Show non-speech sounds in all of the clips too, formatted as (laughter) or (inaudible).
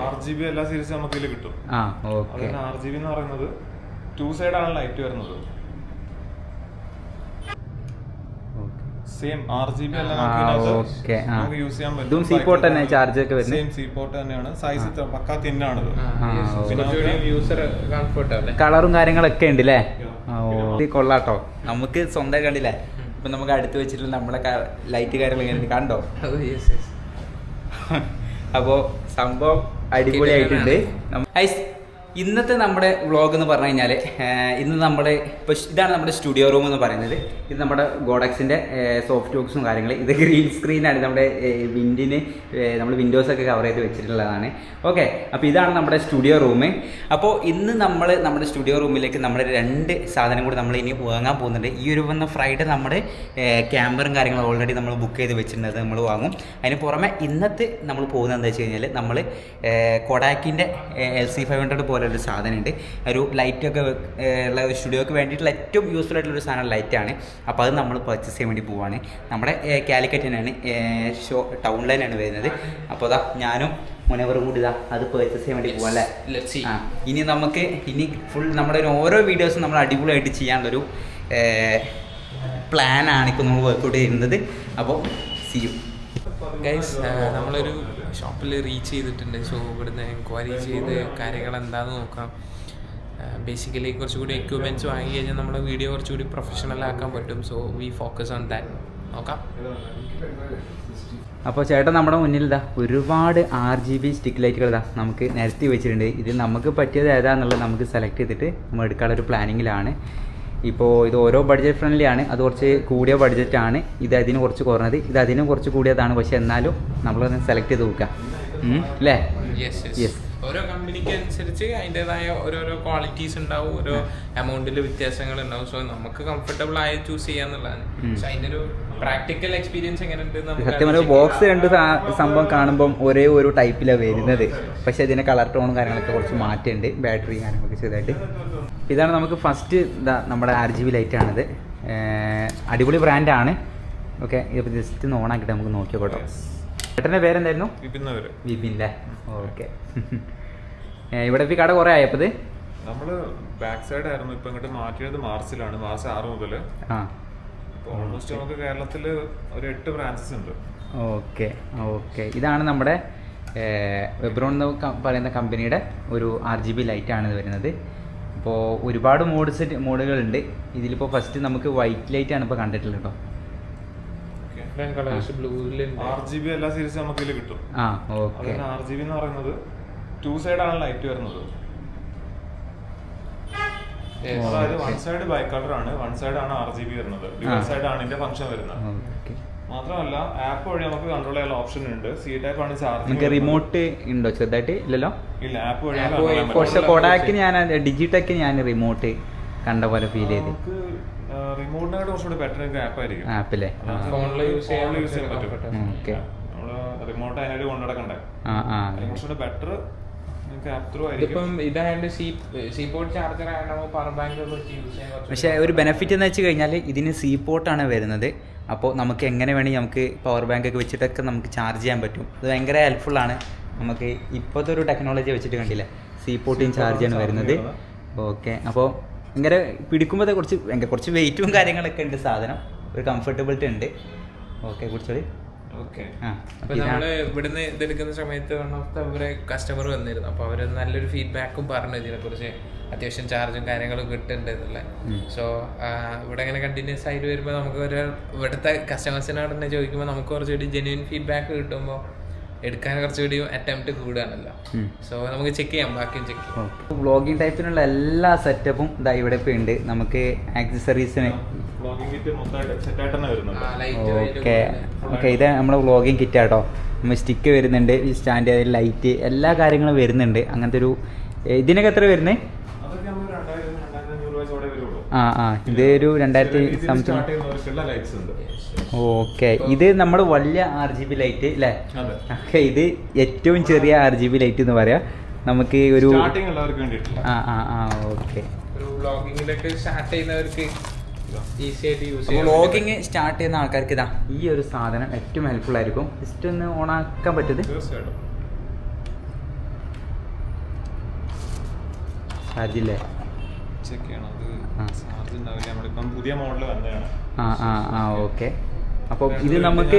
R G B എല്ലാ സീരീസും നമുക്ക് ഇതിൽ കിട്ടും. ആർ ജി ബി എന്ന് പറയുന്നത് ടു സൈഡ് ആണ് ലൈറ്റ് വരുന്നത്. സെയിം ആർ ജി ബി അല്ല ആ, നമുക്ക് okay, ആ. നമുക്ക് യൂസ് ചെയ്യാൻ ഇതും സി പോർട്ട് തന്നെ, charge ഒക്കെ വരുന്നത്? സെയിം സി പോർട്ട് തന്നെയാണ്. സൈസ് പക്കാ തിന്നാണിത്. കളറും കാര്യങ്ങളൊക്കെ ഉണ്ട് അല്ലേ. കൊള്ളാട്ടോ നമുക്ക് സ്വന്തം കണ്ടില്ലേ? ഇപ്പൊ നമുക്ക് അടുത്ത് വെച്ചിട്ട് നമ്മളെ ലൈറ്റ് കാര്യങ്ങൾ എങ്ങനെ കണ്ടോ? (laughs) അപ്പോൾ സംഭവം അടിപൊളിയായിട്ടുണ്ട്. ഐസ്, ഇന്നത്തെ നമ്മുടെ വ്ളോഗ് എന്ന് പറഞ്ഞു കഴിഞ്ഞാൽ ഇന്ന് നമ്മുടെ ഇപ്പോൾ ഇതാണ് നമ്മുടെ സ്റ്റുഡിയോ റൂം എന്ന് പറയുന്നത്. ഇത് നമ്മുടെ ഗോഡക്സിന്റെ സോഫ്റ്റ് ബോക്സും കാര്യങ്ങൾ ഇത് ഗ്രീൻ സ്ക്രീനാണ് നമ്മുടെ വിൻഡിന് നമ്മൾ വിൻഡോസൊക്കെ കവർ ചെയ്ത് വെച്ചിട്ടുള്ളതാണ്. ഓക്കെ അപ്പോൾ ഇതാണ് നമ്മുടെ സ്റ്റുഡിയോ റൂം അപ്പോൾ ഇന്ന് നമ്മൾ നമ്മുടെ സ്റ്റുഡിയോ റൂമിലേക്ക് നമ്മുടെ രണ്ട് സാധനം കൂടി നമ്മൾ ഇനി വാങ്ങാൻ പോകുന്നുണ്ട്. ഈ ഒരു വന്ന ഫ്രൈഡേ നമ്മുടെ ക്യാമ്പറും കാര്യങ്ങളും ഓൾറെഡി നമ്മൾ ബുക്ക് ചെയ്ത് വെച്ചിട്ടുണ്ട്. നമ്മൾ വാങ്ങും. അതിന് പുറമെ ഇന്നത്തെ നമ്മൾ പോകുന്നത് എന്താ വെച്ച് കഴിഞ്ഞാൽ നമ്മൾ കൊടാക്കിന്റെ എൽ സി ഫൈവ് ഹൺഡ്രഡ് പോലെ ഒരു സാധനമുണ്ട്. ഒരു ലൈറ്റൊക്കെ ഉള്ള ഒരു സ്റ്റുഡിയോക്ക് വേണ്ടിയിട്ടുള്ള ഏറ്റവും യൂസ്ഫുൾ ആയിട്ടുള്ള ഒരു സാധനം ലൈറ്റാണ് അപ്പോൾ അത് നമ്മൾ പർച്ചേസ് ചെയ്യാൻ വേണ്ടി പോവാണ്. നമ്മുടെ കാലിക്കറ്റ് തന്നെയാണ് ഷോ ടൗണിലാണ് വരുന്നത്. അപ്പോൾ അതാ ഞാനും മുനവറും കൂടി ഇതാ അത് പർച്ചേസ് ചെയ്യാൻ വേണ്ടി പോവാം അല്ലേ? ആ ഇനി നമുക്ക് ഇനി ഫുൾ നമ്മുടെ ഓരോ വീഡിയോസും നമ്മൾ അടിപൊളിയായിട്ട് ചെയ്യാനുള്ളൊരു പ്ലാനാണ് ഇപ്പോൾ നമ്മൾ വർക്കൗട്ട് ചെയ്യുന്നത്. അപ്പോൾ സി യു ഗൈസ് നമ്മളൊരു ഷോപ്പിൽ റീച്ച് ചെയ്തിട്ടുണ്ട്. സോ ഇവിടുന്ന് എൻക്വയറി ചെയ്ത് കാര്യങ്ങൾ എന്താണെന്ന് നോക്കാം ബേസിക്കലി കുറച്ചുകൂടി എക്യുപ്മെന്റ്സ് വാങ്ങി കഴിഞ്ഞാൽ നമ്മുടെ വീഡിയോ കുറച്ചുകൂടി പ്രൊഫഷണൽ ആക്കാൻ പറ്റും. So we focus on that നോക്കാം. അപ്പോൾ ചേട്ടൻ നമ്മുടെ മുന്നിൽ ഇതാ ഒരുപാട് ആർ ജി ബി സ്റ്റിക്ക് ലൈറ്റുകൾ ഇതാ നമുക്ക് നിരത്തി വെച്ചിട്ടുണ്ട്. ഇത് നമുക്ക് പറ്റിയത് ഏതാണെന്നുള്ളത് നമുക്ക് സെലക്ട് ചെയ്തിട്ട് നമ്മൾ എടുക്കാനുള്ള ഒരു പ്ലാനിങ്ങിലാണ് ഇപ്പോൾ ഇത് ഓരോ ബഡ്ജറ്റ് ഫ്രണ്ട്ലി ആണ്. അത് കുറച്ച് കൂടിയ ബഡ്ജറ്റ് ആണ്. ഇത് അതിന് കുറച്ച് കുറഞ്ഞത്. ഇത് അതിനും കുറച്ച് കൂടിയതാണ്. പക്ഷെ എന്നാലും നമ്മൾ സെലക്ട് ചെയ്ത് നോക്കാം അല്ലേ യെസ് ഓരോ കമ്പനിക്ക് അനുസരിച്ച് അതിന്റെതായ ഓരോരോ ക്വാളിറ്റീസ് ഉണ്ടാവും. ഓരോ എമൗണ്ടിൽ വ്യത്യാസങ്ങൾ ഉണ്ടാവും. സോ നമുക്ക് കംഫർട്ടബിൾ ആയി ചൂസ് ചെയ്യാന്നുള്ളതാണ് പക്ഷേ പക്ഷെ അതിന്റെ ഒരു പ്രാക്ടിക്കൽ എക്സ്പീരിയൻസ് എങ്ങനെയുണ്ട് സത്യം പറഞ്ഞാൽ ബോക്സ് രണ്ട് സംഭവം കാണുമ്പോൾ ഒരേ ഒരു ടൈപ്പിലാണ് വരുന്നത്. പക്ഷേ ഇതിന്റെ കളർ ടോണും കാര്യങ്ങളൊക്കെ കുറച്ച് മാറ്റമുണ്ട് ബാറ്ററി കാര്യങ്ങളൊക്കെ ചെയ്തായിട്ട് ഇതാണ് നമുക്ക് ഫസ്റ്റ് ഇതാ നമ്മുടെ ആർ ജി ബി ലൈറ്റാണിത് അടിപൊളി ബ്രാൻഡാണ് ഓക്കെ ഇതിപ്പോൾ ജസ്റ്റ് ഒന്ന് ഓൺ ആക്കിയിട്ട് നമുക്ക് നോക്കിയാൽ കേട്ടോ. ചേട്ടന്റെ പേരെന്തായിരുന്നു? വിപിൻ അല്ലേ ഓക്കെ (laughs) ഇവിടെ ഇപ്പോൾ കട കുറേ ആയപ്പോൾ ഇത്? നമ്മൾ ബാക്ക് സൈഡ് ആയിരുന്നു. ഇപ്പൊ ഇങ്ങോട്ട് മാറ്റിയത് മാർച്ചിലാണ് മാർച്ച് ആറ് മുതൽ ആ. ഓൾമോസ്റ്റ് നമുക്ക് കേരളത്തിൽ ഒരു എട്ട് ബ്രാഞ്ചസ് ഉണ്ട്. ഓക്കെ ഓക്കെ ഇതാണ് നമ്മുടെ വെബ്രോൺ എന്ന് പറയുന്ന കമ്പനിയുടെ ഒരു ആർ ജി ബി ലൈറ്റാണ് ഇത് വരുന്നത്. അപ്പോൾ ഒരുപാട് മോഡ് സെറ്റ് മോഡുകളുണ്ട് ഇതിലിപ്പോൾ ഫസ്റ്റ് നമുക്ക് വൈറ്റ് ലൈറ്റ് ആണ് ഇപ്പോൾ കണ്ടിട്ടുള്ളത് കേട്ടോ ആർ ജി ബി എല്ലാ സീരീസും നമുക്ക് ഇതിൽ കിട്ടും. ആ ഓക്കെ ആർ ജി ബി എന്ന് പറയുന്നത് ടു സൈഡ് ആണ് ലൈറ്റ് വരുന്നത്. അതായത് വൺ സൈഡ് ബൈ കളർ ആണ് വൺ സൈഡ് ആണ് ആർ ജി ബി വരുന്നത്. ഡ്യുവൽ സൈഡ് ആണ് ഇതിന്റെ ഫംഗ്ഷൻ വരുന്നത്. ഓക്കെ മാത്രമല്ല ആപ്പ് വഴി നമുക്ക് കൺട്രോൾ ചെയ്യാൻ ഓപ്ഷൻ ഉണ്ട്. സി ടൈപ്പ് ആണ് നമുക്ക് നിങ്ങൾക്ക് റിമോട്ട് ഉണ്ടോ ചെറുതായിട്ട്? ഇല്ലല്ലോ? ഇല്ല ആപ്പ് വഴി പറ്റും. കൊടാക്കിന് ഞാൻ ഡിജിടെക്ക് ഞാൻ റിമോട്ട് കണ്ട പോലെ ഫീൽ ചെയ്ത്. നമുക്ക് റിമോട്ടിനായിട്ട് കുറച്ചുകൂടി ബെറ്റർ ആപ്പ് ആയിരിക്കും. ആപ്പില്ലേ ഫോണിൽ യൂസ് ചെയ്യാൻ പറ്റും. ഓക്കെ. നമ്മൾ റിമോട്ട് അതിനായിട്ട് കൊണ്ടുനടക്കണ്ടേ? ആ ആ. അതിന് കുറച്ചുകൂടി ബെറ്റർ നിങ്ങൾക്ക് ആപ്പ് ത്രൂ ആയിരിക്കും ഇതിപ്പം ഇതായത് ചാർജർ ആയതുകൊണ്ട് പവർ ബാങ്ക് വെച്ച് യൂസ് ചെയ്യാൻ പക്ഷേ ഒരു ബെനിഫിറ്റ് എന്ന് വെച്ച് കഴിഞ്ഞാൽ ഇതിന് സീ പോർട്ടാണ് വരുന്നത്. അപ്പോൾ നമുക്ക് എങ്ങനെ വേണമെങ്കിൽ നമുക്ക് പവർ ബാങ്ക് ഒക്കെ വെച്ചിട്ടൊക്കെ നമുക്ക് ചാർജ് ചെയ്യാൻ പറ്റും. അത് ഭയങ്കര ഹെൽപ്ഫുള്ളാണ് നമുക്ക് ഇപ്പോഴത്തെ ഒരു ടെക്നോളജി വെച്ചിട്ട് കണ്ടില്ലേ? സി ചാർജ് ആണ് വരുന്നത്. ഓക്കെ അപ്പോൾ ഭയങ്കര പിടിക്കുമ്പോൾ കുറച്ച് ഭയങ്കര കുറച്ച് വെയിറ്റും കാര്യങ്ങളൊക്കെ ഉണ്ട് സാധനം. ഒരു കംഫർട്ടബിലിറ്റി ഉണ്ട്. ഓക്കെ കുറിച്ചോളി നമ്മൾ ഇവിടുന്ന് ഇതെടുക്കുന്ന സമയത്ത് വൺ ഓഫ് ദ ഇവരെ കസ്റ്റമർ വന്നിരുന്നു. അപ്പൊ അവർ നല്ലൊരു ഫീഡ്ബാക്കും പറഞ്ഞു ഇതിനെ കുറിച്ച് അത്യാവശ്യം ചാർജും കാര്യങ്ങളും കിട്ടുന്നുണ്ട് എന്നുള്ള. സോ ഇവിടെ ഇങ്ങനെ കണ്ടിന്യൂസ് ആയിട്ട് വരുമ്പോൾ നമുക്ക് ഒരു ഇവിടുത്തെ കസ്റ്റമേഴ്സിനോട് തന്നെ ചോദിക്കുമ്പോൾ നമുക്ക് കുറച്ചുകൂടി ജെന്യൂൻ ഫീഡ്ബാക്ക് കിട്ടുമ്പോൾ എടുക്കാൻ കുറച്ചുകൂടി അറ്റംപ്റ്റ് കൂടുകയാണല്ലോ. സോ നമുക്ക് ചെക്ക് ചെയ്യാം. ബാക്കിയും ചെക്ക് ചെയ്യാം. വ്ളോഗിങ് ടൈപ്പിനുള്ള എല്ലാ സെറ്റപ്പും ഇതാ ഇവിടെ ഇപ്പോൾ ഉണ്ട്. നമുക്ക് ആക്സസറീസിന് ഓക്കെ ഓക്കെ ഇത് നമ്മുടെ വ്ളോഗിങ് കിറ്റ് ആട്ടോ നമ്മൾ സ്റ്റിക്ക് വരുന്നുണ്ട് ഈ സ്റ്റാൻഡ് ലൈറ്റ് എല്ലാ കാര്യങ്ങളും വരുന്നുണ്ട്. അങ്ങനത്തെ ഒരു ഇതിനൊക്കെ എത്ര രൂപ ആ ആ ഇത് ഒരു രണ്ടായിരത്തി സംതിങ് ഓക്കെ ഇത് നമ്മുടെ വലിയ ആർ ജി ബി ലൈറ്റ് അല്ലേ ഓക്കെ ഇത് ഏറ്റവും ചെറിയ ആർ ജി ബി ലൈറ്റ് എന്ന് പറയാം. നമുക്ക് ഒരു ആ ആ ആ ഓക്കെ സ്റ്റാർട്ട് ചെയ്യുന്നവർക്ക് വ്ളോഗിങ് സ്റ്റാർട്ട് ചെയ്യുന്ന ആൾക്കാർക്ക് ഇതാ ഈ ഒരു സാധനം ഏറ്റവും ഹെൽപ്ഫുൾ ആയിരിക്കും. ജസ്റ്റ് ഒന്ന് ഓൺ ആക്കാൻ പറ്റത് തീർച്ചയായിട്ടും. ചാർജില്ലേ ചെക്ക് ചെയ്യണം. അത് ചാർജ് ഉണ്ടാവില്ല? നമ്മളിപ്പം പുതിയ മോഡൽ വന്നതാണ്. ആ ആ ആ ഓക്കെ. അപ്പോൾ ഇത് നമുക്ക്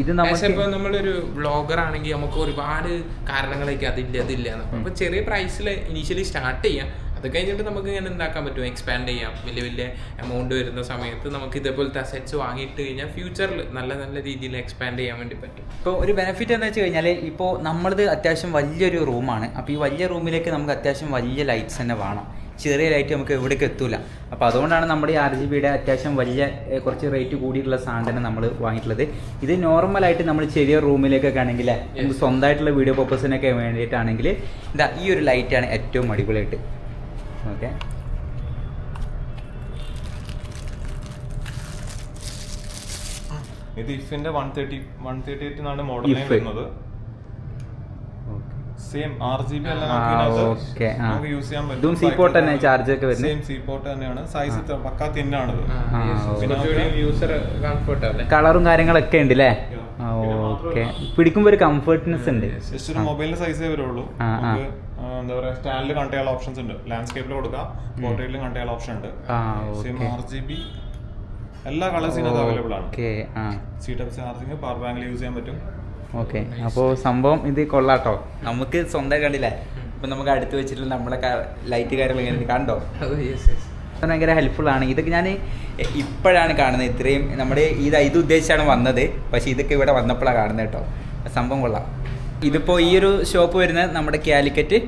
ഇത് നമുക്ക് ഇപ്പൊ നമ്മളൊരു ബ്ലോഗർ ആണെങ്കിൽ നമുക്ക് ഒരുപാട് കാരണങ്ങളൊക്കെ അതില്ല അതില്ല. അപ്പൊ ചെറിയ പ്രൈസിൽ ഇനീഷ്യലി സ്റ്റാർട്ട് ചെയ്യാം. അത് കഴിഞ്ഞിട്ട് നമുക്ക് ഇങ്ങനെ എന്താക്കാൻ പറ്റും? എക്സ്പാൻഡ് ചെയ്യാം. വലിയ വലിയ എമൗണ്ട് വരുന്ന സമയത്ത് നമുക്ക് ഇതേപോലത്തെ അസെറ്റ്സ് വാങ്ങിയിട്ട് കഴിഞ്ഞാൽ ഫ്യൂച്ചറിൽ നല്ല നല്ല രീതിയിൽ എക്സ്പാൻഡ് ചെയ്യാൻ വേണ്ടി പറ്റും. ഇപ്പോൾ ഒരു ബെനിഫിറ്റ് എന്ന് വെച്ച് കഴിഞ്ഞാൽ ഇപ്പോൾ നമ്മളത് അത്യാവശ്യം വലിയൊരു റൂമാണ് അപ്പോൾ ഈ വലിയ റൂമിലേക്ക് നമുക്ക് അത്യാവശ്യം വലിയ ലൈറ്റ്സ് തന്നെ വേണം. ചെറിയ ലൈറ്റ് നമുക്ക് എവിടേക്ക് എത്തൂല. അപ്പോൾ അതുകൊണ്ടാണ് നമ്മുടെ ഈ ആർ ജി ബിയുടെ അത്യാവശ്യം വലിയ കുറച്ച് റേറ്റ് കൂടിയിട്ടുള്ള സാധനം തന്നെ നമ്മൾ വാങ്ങിയിട്ടുള്ളത്. ഇത് നോർമലായിട്ട് നമ്മൾ ചെറിയ റൂമിലേക്കൊക്കെ ആണെങ്കിൽ നമുക്ക് സ്വന്തമായിട്ടുള്ള വീഡിയോ പർപ്പസിനൊക്കെ വേണ്ടിയിട്ടാണെങ്കിൽ ഇതാ ഈ ഒരു ലൈറ്റാണ് ഏറ്റവും അടിപൊളിയായിട്ട്. ഓക്കെ. ഇത് ഇഫിന്റെ one thirty one thirty eight എന്നാണ് മോഡൽ വരുന്നത്. സെയിം ആർ ജി ബി അല്ല യൂസ് ചെയ്യാൻ പറ്റും ഇതും C-port തന്നെ ഒക്കെ വരുന്നത്? സെയിം സി പോർട്ട് തന്നെയാണ്. സൈസ് പക്കാ തിന്നാണിത്. കളറും കാര്യങ്ങളൊക്കെ ഉണ്ട് അല്ലേ. ഓക്കെ. പിടിക്കുമ്പോൾ ഒരു കംഫർട്ട്നെസ് ഉണ്ട്. ജസ്റ്റ് മൊബൈലിന്റെ സൈസേ വരുള്ളൂ. എന്താ പറയാ സ്റ്റാൻഡിൽ കണക്ട് ചെയ്യാനുള്ള ഓപ്ഷൻസ് ഉണ്ട്. ലാൻഡ്സ്കേപ്പിൽ കൊടുക്കാം പോർട്രേറ്റിലും കണക്ട് ചെയ്യാനുള്ള ഓപ്ഷൻ ഉണ്ട്. ആ സെയിം ആർ ജി ബി എല്ലാ കളേഴ്സിനും അത് അവൈലബിൾ ആണ്. ഓക്കെ ആ. സി ടൈപ്പ് ചാർജിങ് പവർ ബാങ്കിൽ യൂസ് ചെയ്യാൻ പറ്റും. ഓക്കെ അപ്പോൾ സംഭവം ഇത് കൊള്ളാട്ടോ. നമുക്ക് സ്വന്തം കണ്ടില്ലേ? ഇപ്പം നമുക്ക് അടുത്ത് വെച്ചിട്ട് നമ്മളെ ലൈറ്റ് കാര്യങ്ങൾ ഇങ്ങനെ കണ്ടോ? അത് ഭയങ്കര ഹെൽപ്ഫുൾ ആണ്. ഇതൊക്കെ ഞാൻ ഇപ്പോഴാണ് കാണുന്നത്. ഇത്രയും നമ്മുടെ ഇത് ഇത് ഉദ്ദേശിച്ചാണ് വന്നത്. പക്ഷേ ഇതൊക്കെ ഇവിടെ വന്നപ്പോഴാണ് കാണുന്നത് കേട്ടോ. സംഭവം കൊള്ളാം. ഇതിപ്പോൾ ഈ ഒരു ഷോപ്പ് വരുന്നത് നമ്മുടെ കാലിക്കറ്റ്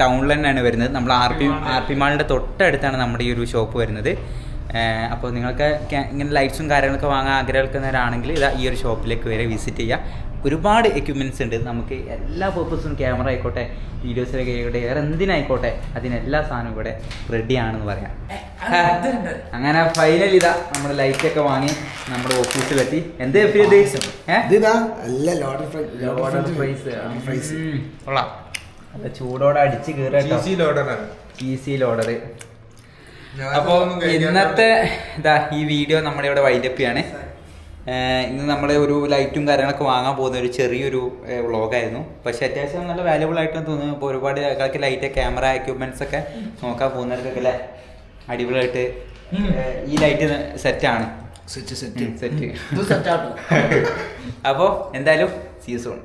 ടൗണിൽ തന്നെയാണ് വരുന്നത്. നമ്മൾ ആർ പി ആർ പി മാളിന്റെ തൊട്ടടുത്താണ് നമ്മുടെ ഈ ഒരു ഷോപ്പ് വരുന്നത്. അപ്പോൾ നിങ്ങൾക്ക് ഇങ്ങനെ ലൈറ്റ്സും കാര്യങ്ങളൊക്കെ വാങ്ങാൻ ആഗ്രഹിക്കുന്നവരാണെങ്കിൽ ഇതാ ഈ ഒരു ഷോപ്പിലേക്ക് വരെ വിസിറ്റ് ചെയ്യുക. ഒരുപാട് എക്യുപ്മെന്റ്സ് ഉണ്ട്. നമുക്ക് എല്ലാ പർപ്പസും ക്യാമറ ആയിക്കോട്ടെ വീഡിയോസിലൊക്കെ ആയിക്കോട്ടെ വേറെ എന്തിനായിക്കോട്ടെ അതിനെല്ലാ സാധനവും ഇവിടെ റെഡി ആണെന്ന് പറയാം. അങ്ങനെ ഫൈനൽ ഇതാ നമ്മുടെ ലൈറ്റ് ഒക്കെ വാങ്ങി നമ്മുടെ ഓഫീസിലെത്തി എന്ത് എഫ് ഇത് അല്ല ലോഡർ ലോഡർ ഫ്രൈസ് ഫ്രൈസ് ഉം. കൊള്ളാം. നല്ല ചൂടോടെ അടിച്ച് കീറട്ടോ ഈസി ലോഡർ അപ്പോൾ ഇന്നത്തെ ഇതാ ഈ വീഡിയോ നമ്മുടെ ഇവിടെ വൈൻഡപ്പിയാണ് ഇന്ന് നമ്മൾ ഒരു ലൈറ്റും കാര്യങ്ങളൊക്കെ വാങ്ങാൻ പോകുന്ന ഒരു ചെറിയൊരു വ്ളോഗായിരുന്നു. പക്ഷേ അത്യാവശ്യം നല്ല വാല്യബിൾ ആയിട്ടാണ് തോന്നുന്നു. ഇപ്പോൾ ഒരുപാട് ആൾക്കാർക്ക് ലൈറ്റ് ക്യാമറ എക്യുപ്മെന്റ്സ് ഒക്കെ നോക്കാൻ പോകുന്നവർക്കൊക്കെ അല്ലേ? അടിപൊളിയായിട്ട് ഈ ലൈറ്റ് സെറ്റാണ് സെറ്റ് സെറ്റ് സെറ്റ് അപ്പോൾ എന്തായാലും സീസൺ